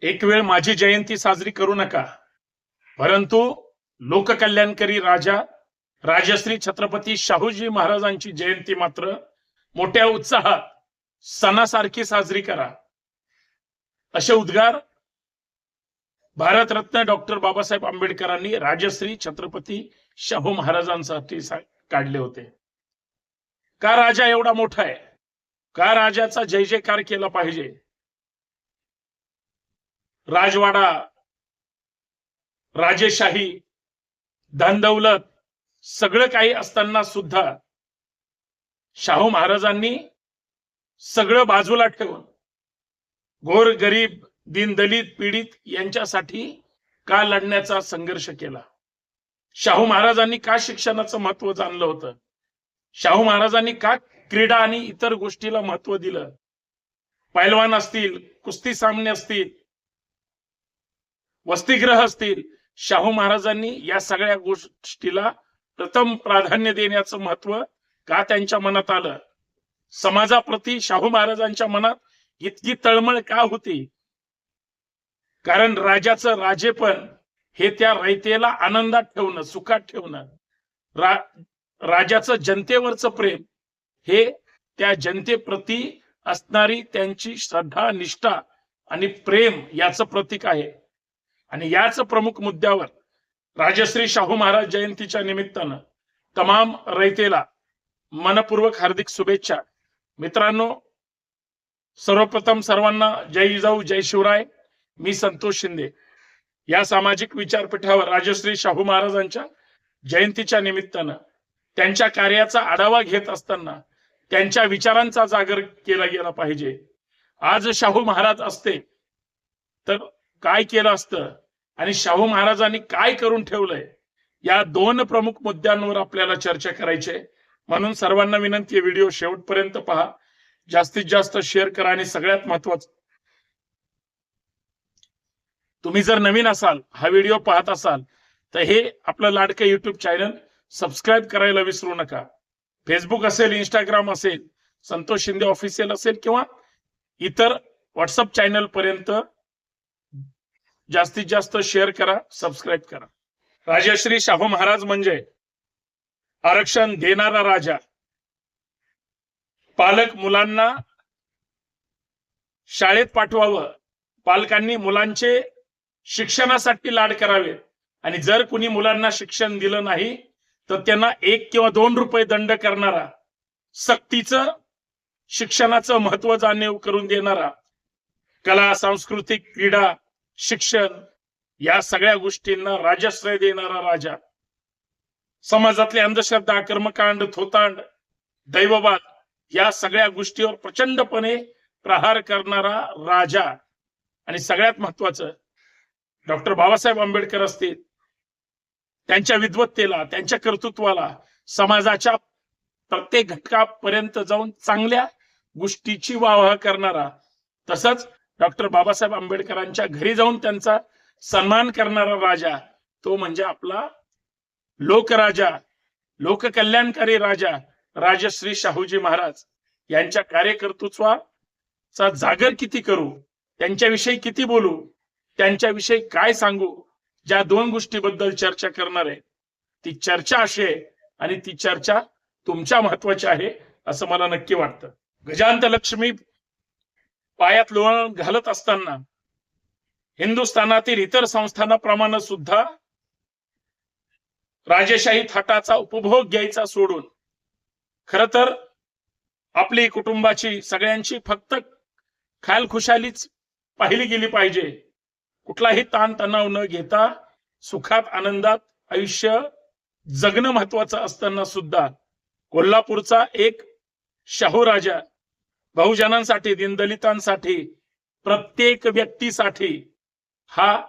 एक वेळ माझी जयंती साजरी करू नका. परंतु लोककल्याणकारी राजा राजश्री छत्रपती शाहूजी महाराजांची जयंती मात्र मोठ्या उत्साहात सणासारखी साजरी करा. असे उद्गार भारतरत्न डॉक्टर बाबासाहेब आंबेडकरांनी राजश्री छत्रपती शाहू महाराजांसाठी काढले होते. का राजा एवढा मोठा आहे? का राजाचा जय जयकार केला पाहिजे? राजवाडा राजेशाही धनदौलत सगळं काही असताना सुद्धा शाहू महाराजांनी सगळं बाजूला ठेवून गोर गरीब दीनदलित पीडित यांच्यासाठी का लढण्याचा संघर्ष केला? शाहू महाराजांनी का शिक्षणाचं महत्त्व जाणलं होतं? शाहू महाराजांनी का क्रीडा आणि इतर गोष्टीला महत्त्व दिलं? पैलवान असतील कुस्ती सामने असतील वसतिग्रह असतील शाहू महाराजांनी या सगळ्या गोष्टीला प्रथम प्राधान्य देण्याचं महत्त्व का त्यांच्या मनात आलं? समाजाप्रती शाहू महाराजांच्या मनात इतकी तळमळ का होती? कारण राजाचं राजेपण हे त्या रयतेला आनंदात ठेवणं सुखात ठेवणं रा राजाचं जनतेवरचं प्रेम हे त्या जनतेप्रती असणारी त्यांची श्रद्धा निष्ठा आणि प्रेम याचं प्रतीक आहे. आणि याच प्रमुख मुद्द्यावर राजश्री शाहू महाराज जयंतीच्या निमित्तानं तमाम रयतेला मनपूर्वक हार्दिक शुभेच्छा. मित्रांनो सर्वप्रथम सर्वांना जय जिजाऊ जय शिवराय मी संतोष शिंदे. या सामाजिक विचारपीठावर राजश्री शाहू महाराजांच्या जयंतीच्या निमित्तानं त्यांच्या कार्याचा आढावा घेत असताना त्यांच्या विचारांचा जागर केला गेला पाहिजे. आज शाहू महाराज असते तर काय केलं असतं? आणि शाहू महाराजांनी काय करून ठेवलंय? या दोन प्रमुख मुद्द्यांवर आपल्याला चर्चा करायची आहे. म्हणून सर्वांना विनंती आहे व्हिडिओ शेवटपर्यंत पहा. जास्तीत जास्त शेअर करा आणि सगळ्यात महत्वाचं तुम्ही जर नवीन असाल हा व्हिडिओ पाहत असाल तर हे आपलं लाडकं युट्यूब चॅनल सबस्क्राईब करायला विसरू नका. फेसबुक असेल इंस्टाग्राम असेल संतोष शिंदे ऑफिशियल असेल किंवा इतर व्हॉट्सअप चॅनल पर्यंत जास्तीत जास्त शेअर करा सबस्क्राईब करा. राजाश्री शाहू महाराज म्हणजे आरक्षण देणारा राजा. पालक मुलांना शाळेत पाठवावं. पालकांनी मुलांचे शिक्षणासाठी लाड करावे. आणि जर कुणी मुलांना शिक्षण दिलं नाही तर त्यांना एक किंवा दोन रुपये दंड करणारा सक्तीचं शिक्षणाचं महत्त्व जाणीव करून देणारा कला सांस्कृतिक क्रीडा शिक्षण या सगळ्या गोष्टींना राजाश्रय देणारा राजा. समाजातले अंधश्रद्धा कर्मकांड थोतांड दैववाद या सगळ्या गोष्टीवर प्रचंडपणे प्रहार करणारा राजा. आणि सगळ्यात महत्वाचं डॉक्टर बाबासाहेब आंबेडकर असतील त्यांच्या विद्वत्तेला त्यांच्या कर्तृत्वाला समाजाच्या प्रत्येक घटकापर्यंत जाऊन चांगल्या गोष्टीची वाह करणारा तसंच डॉक्टर बाबासाहेब आंबेडकरांच्या घरी जाऊन त्यांचा सन्मान करणारा राजा तो म्हणजे आपला लोकराजा लोककल्याणकारी राजा राजश्री शाहूजी महाराज. यांच्या कार्यकर्तृत्वाचा जागर किती करू? त्यांच्याविषयी किती बोलू? त्यांच्याविषयी काय सांगू? ज्या दोन गोष्टीबद्दल चर्चा करणार आहे. ती चर्चा अशी आहे आणि ती चर्चा तुमच्या महत्वाची आहे असं मला नक्की वाटतं. गजांत लक्ष्मी पायात लोण घालत असताना हिंदुस्थानातील इतर संस्थानाप्रमाणे सुद्धा राजेशाही थाटाचा उपभोग घ्यायचा सोडून खर तर आपली कुटुंबाची सगळ्यांची फक्त खालखुशालीच पाहिली गेली पाहिजे. कुठलाही ताण तणाव न घेता सुखात आनंदात आयुष्य जगणं महत्वाचं असताना सुद्धा कोल्हापूरचा एक शाहू राजा बहुजनांसाठी दीनदलितांसाठी प्रत्येक व्यक्तीसाठी हा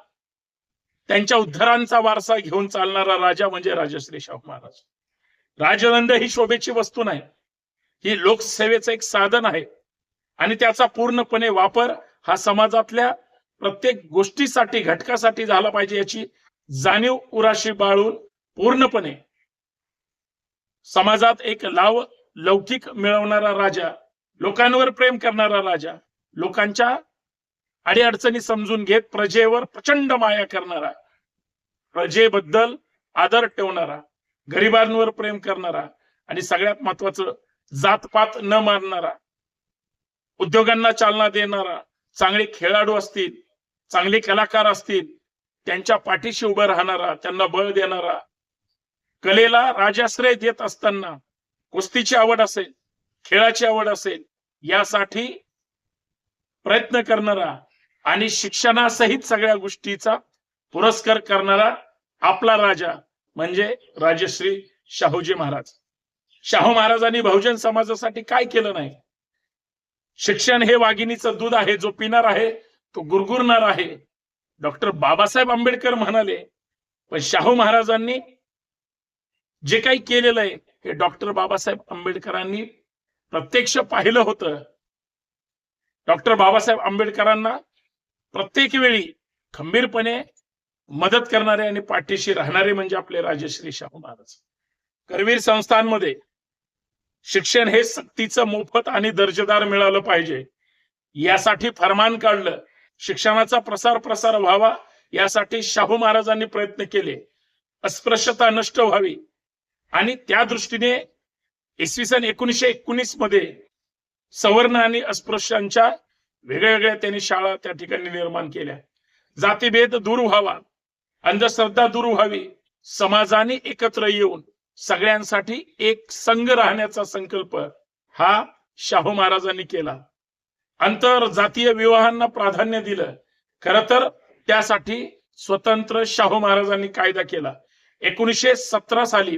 त्यांच्या उद्धारांचा वारसा घेऊन चालणारा राजा म्हणजे राजश्री शाहू महाराज. राजदंड ही शोभेची वस्तू नाही. ही लोकसेवेचं एक साधन आहे. आणि त्याचा पूर्णपणे वापर हा समाजातल्या प्रत्येक गोष्टीसाठी घटकासाठी झाला पाहिजे याची जाणीव उराशी बाळून पूर्णपणे समाजात एक लाव लौकिक मिळवणारा राजा लोकांवर प्रेम करणारा राजा लोकांच्या अडीअडचणी समजून घेत प्रजेवर प्रचंड माया करणारा प्रजेबद्दल आदर ठेवणारा गरिबांवर प्रेम करणारा आणि सगळ्यात महत्वाचं जातपात न मारणारा उद्योगांना चालना देणारा चांगले खेळाडू असतील चांगले कलाकार असतील त्यांच्या पाठीशी उभं राहणारा त्यांना बळ देणारा. कलेला राजाश्रय देत असताना कुस्तीची आवड असेल खेळाची आवड असेल यासाठी प्रयत्न करणारा आणि शिक्षणासहित सगळ्या गोष्टीचा पुरस्कार करणारा आपला राजा म्हणजे राजश्री शाहूजी महाराज. शाहू महाराजांनी बहुजन समाजासाठी काय केलं नाही? शिक्षण हे वाघिणीचं दूध आहे जो पिणार आहे तो गुरगुरणार आहे. डॉक्टर बाबासाहेब आंबेडकर म्हणाले पण शाहू महाराजांनी जे काही केलेलं आहे हे डॉक्टर बाबासाहेब आंबेडकरांनी प्रत्यक्ष पाहिलं होतं. डॉक्टर बाबासाहेब आंबेडकरांना प्रत्येक वेळी खंबीरपणे मदत करणारे आणि पाठीशी राहणारे म्हणजे आपले राजश्री शाहू महाराज. करवीर संस्थांमध्ये शिक्षण हे सक्तीचं मोफत आणि दर्जेदार मिळालं पाहिजे. यासाठी फरमान काढलं शिक्षणाचा प्रसार प्रसार व्हावा यासाठी शाहू महाराजांनी प्रयत्न केले. अस्पृश्यता नष्ट व्हावी. आणि त्या दृष्टीने इसवी सन एकोणीसशे एकोणीसमध्ये सवर्ण आणि अस्पृश्यांच्या वेगळ्या वेगळ्या त्यांनी शाळा त्या ठिकाणी निर्माण केल्या. जातीभेद दूर व्हावा अंधश्रद्धा दूर व्हावी समाजाने एकत्र येऊन सगळ्यांसाठी एक संघ राहण्याचा संकल्प हा शाहू महाराजांनी केला. आंतर जातीय विवाहांना प्राधान्य दिलं. खर तर त्यासाठी स्वतंत्र शाहू महाराजांनी कायदा केला. एकोणीसशे सतरा साली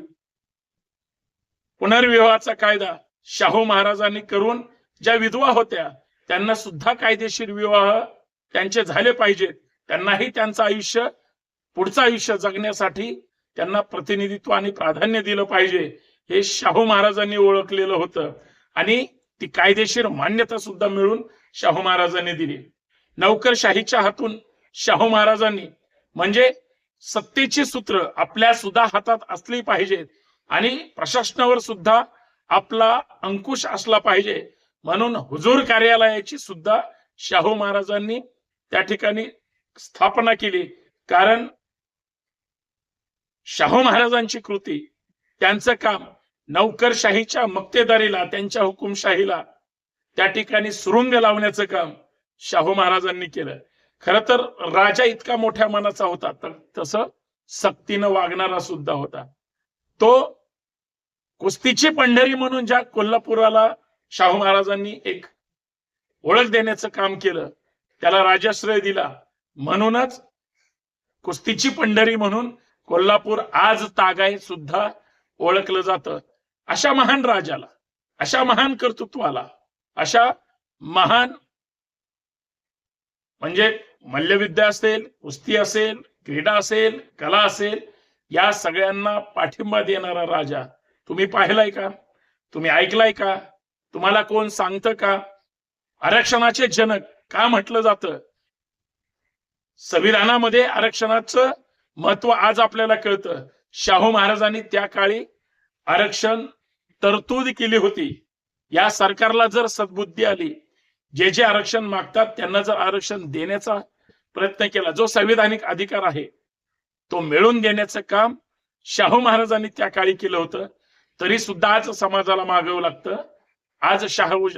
पुनर्विवाहाचा कायदा शाहू महाराजांनी करून ज्या विधवा होत्या त्यांना सुद्धा कायदेशीर विवाह त्यांचे झाले पाहिजेत. त्यांनाही त्यांचं आयुष्य पुढचं आयुष्य जगण्यासाठी त्यांना प्रतिनिधित्व आणि प्राधान्य दिलं पाहिजे. हे शाहू महाराजांनी ओळखलेलं होतं. आणि ती कायदेशीर मान्यता सुद्धा मिळून शाहू महाराजांनी दिली. नौकरशाहीच्या हातून शाहू महाराजांनी म्हणजे सत्तेची सूत्र आपल्या सुद्धा हातात असली पाहिजेत. आणि प्रशासनावर सुद्धा आपला अंकुश असला पाहिजे म्हणून हुजूर कार्यालयाची सुद्धा शाहू महाराजांनी त्या ठिकाणी स्थापना केली. कारण शाहू महाराजांची कृती त्यांचं काम नौकरशाहीच्या मक्तेदारीला त्यांच्या हुकुमशाहीला त्या ठिकाणी सुरुंग लावण्याचं काम शाहू महाराजांनी केलं. खर तर राजा इतका मोठ्या मनाचा होता तर तसं सक्तीनं वागणारा सुद्धा होता. तो कुस्तीची पंढरी म्हणून ज्या कोल्हापुराला शाहू महाराजांनी एक ओळख देण्याचं काम केलं त्याला राजाश्रय दिला म्हणूनच कुस्तीची पंढरी म्हणून कोल्हापूर आज तागाय सुद्धा ओळखलं जातं. अशा महान राजाला अशा महान कर्तृत्वाला अशा महान म्हणजे मल्लविद्या असेल कुस्ती असेल क्रीडा असेल कला असेल या सगळ्यांना पाठिंबा देणारा राजा तुम्ही पाहिलाय का? तुम्ही ऐकलाय का? तुम्हाला कोण सांगतं का? आरक्षणाचे जनक का म्हटलं जातं? संविधानामध्ये आरक्षणाचं महत्त्व आज आपल्याला कळतं. शाहू महाराजांनी त्या काळी आरक्षण तरतूद केली होती. या सरकारला जर सद्बुद्धी आली जे जे आरक्षण मागतात त्यांना जर आरक्षण देण्याचा प्रयत्न केला जो संविधानिक अधिकार आहे तो मिळवून देण्याचं काम शाहू महाराजांनी त्या काळी केलं होतं. तरी सुद्धा आज समाजाला मागावं लागतं. आज शाहू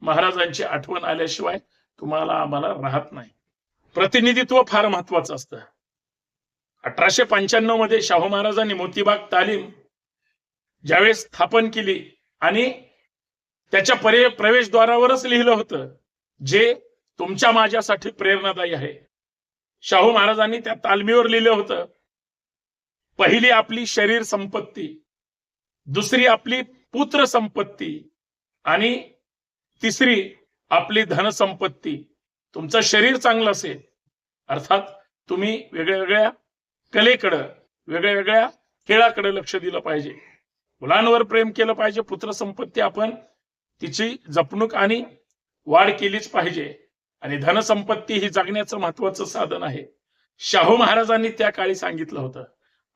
महाराजांची आठवण आल्याशिवाय तुम्हाला आम्हाला राहत नाही. प्रतिनिधित्व फार महत्वाचं असतं. अठराशे पंच्याण्णवमध्ये शाहू महाराजांनी मोतीबाग तालीम ज्यावेळेस स्थापन केली आणि त्याच्या परे प्रवेशद्वारावरच लिहिलं होतं जे तुमच्या माझ्यासाठी प्रेरणादायी आहे. शाहू महाराजांनी त्या तालमीवर लिहिलं होतं पहिली आपली शरीर संपत्ती दुसरी आपली पुत्र संपत्ती आणि तिसरी आपली धनसंपत्ती तुमचं शरीर चांगलं असेल अर्थात तुम्ही वेगळ्या वेगळ्या कलेकडं वेगळ्या वेगळ्या खेळाकडे लक्ष दिलं पाहिजे. मुलांवर प्रेम केलं पाहिजे पुत्र संपत्ती आपण तिची जपणूक आणि वाढ केलीच पाहिजे. आणि धनसंपत्ती ही जगण्याचं महत्वाचं साधन आहे. शाहू महाराजांनी त्या काळी सांगितलं होतं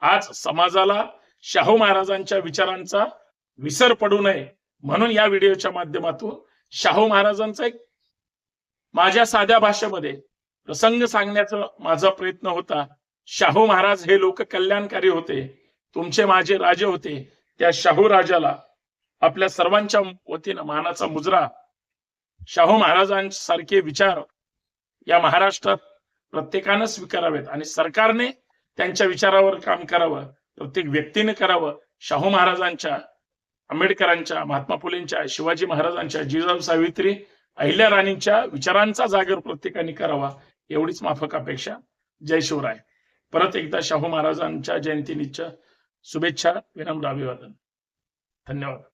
आज समाजाला शाहू महाराजांच्या विचारांचा विसर पडू नये म्हणून या व्हिडिओच्या माध्यमातून शाहू महाराजांचा एक माझ्या साध्या भाषेमध्ये प्रसंग सांगण्याचा माझा प्रयत्न होता. शाहू महाराज हे लोक कल्याणकारी होते. तुमचे माझे राजे होते. त्या शाहू राजाला आपल्या सर्वांच्या वतीनं मानाचा मुजरा. शाहू महाराजांसारखे विचार या महाराष्ट्रात प्रत्येकानं स्वीकारावेत आणि सरकारने त्यांच्या विचारावर काम करावं. प्रत्येक व्यक्तीने करावं. शाहू महाराजांच्या आंबेडकरांच्या महात्मा फुलेंच्या शिवाजी महाराजांच्या जिजाऊ सावित्री अहिल्या राणींच्या विचारांचा जागर प्रत्येकाने करावा एवढीच माफक अपेक्षा जय शिवराय. परत एकदा शाहू महाराजांच्या जयंतीनिच्या शुभेच्छा विनम्र अभिवादन. धन्यवाद.